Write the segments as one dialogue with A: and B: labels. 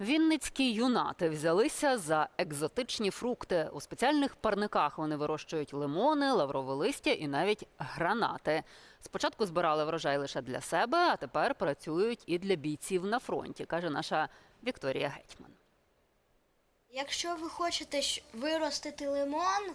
A: Вінницькі юнати взялися за екзотичні фрукти. У спеціальних парниках вони вирощують лимони, лаврове листя і навіть гранати. Спочатку збирали врожай лише для себе, а тепер працюють і для бійців на фронті, каже наша Вікторія Гетьман.
B: Якщо ви хочете виростити лимон,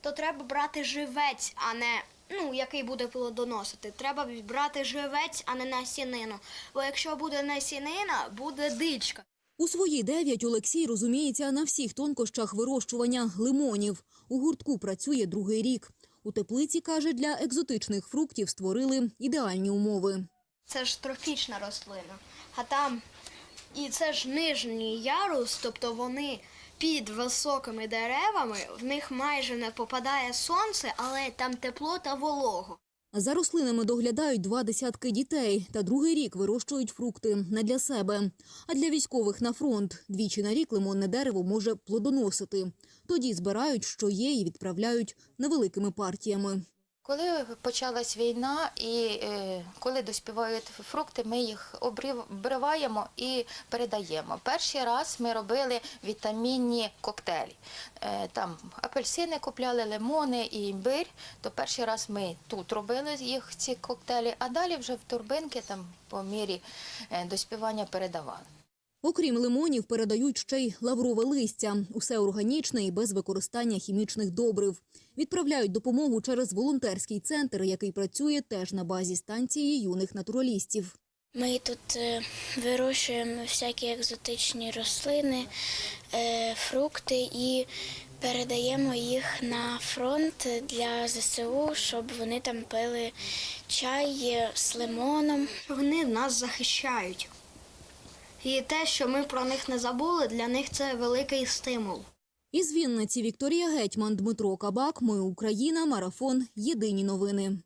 B: то треба брати живець, а не ну, який буде плодоносити. Треба брати живець, а не насінину. Бо якщо буде насінина, буде дичка.
C: У свої дев'ять Олексій розуміється на всіх тонкощах вирощування лимонів. У гуртку працює другий рік. У теплиці, каже, для екзотичних фруктів створили ідеальні умови.
B: Це ж трофічна рослина. А там і це ж нижній ярус, тобто вони під високими деревами, в них майже не попадає сонце, але там тепло та волого.
C: За рослинами доглядають два десятки дітей та другий рік вирощують фрукти не для себе, а для військових на фронт. Двічі на рік лимонне дерево може плодоносити. Тоді збирають, що є, і відправляють невеликими партіями.
D: Коли почалась війна і е, коли доспівають фрукти, ми їх обриваємо і передаємо. Перший раз ми робили вітамінні коктейлі. Е, там апельсини купляли, лимони і імбирь. То перший раз ми тут робили їх ці коктейлі, а далі вже в турбинки там по мірі е, доспівання передавали.
C: Окрім лимонів, передають ще й лаврове листя. Усе органічне і без використання хімічних добрив. Відправляють допомогу через волонтерський центр, який працює теж на базі станції юних натуралістів.
E: Ми тут е, вирощуємо всякі екзотичні рослини, е, фрукти і передаємо їх на фронт для ЗСУ, щоб вони там пили чай з лимоном.
B: Вони нас захищають. І те, що ми про них не забули, для них це великий стимул.
C: Із Вінниці Вікторія Гетьман, Дмитро Кабак. Ми Україна. Марафон. Єдині новини.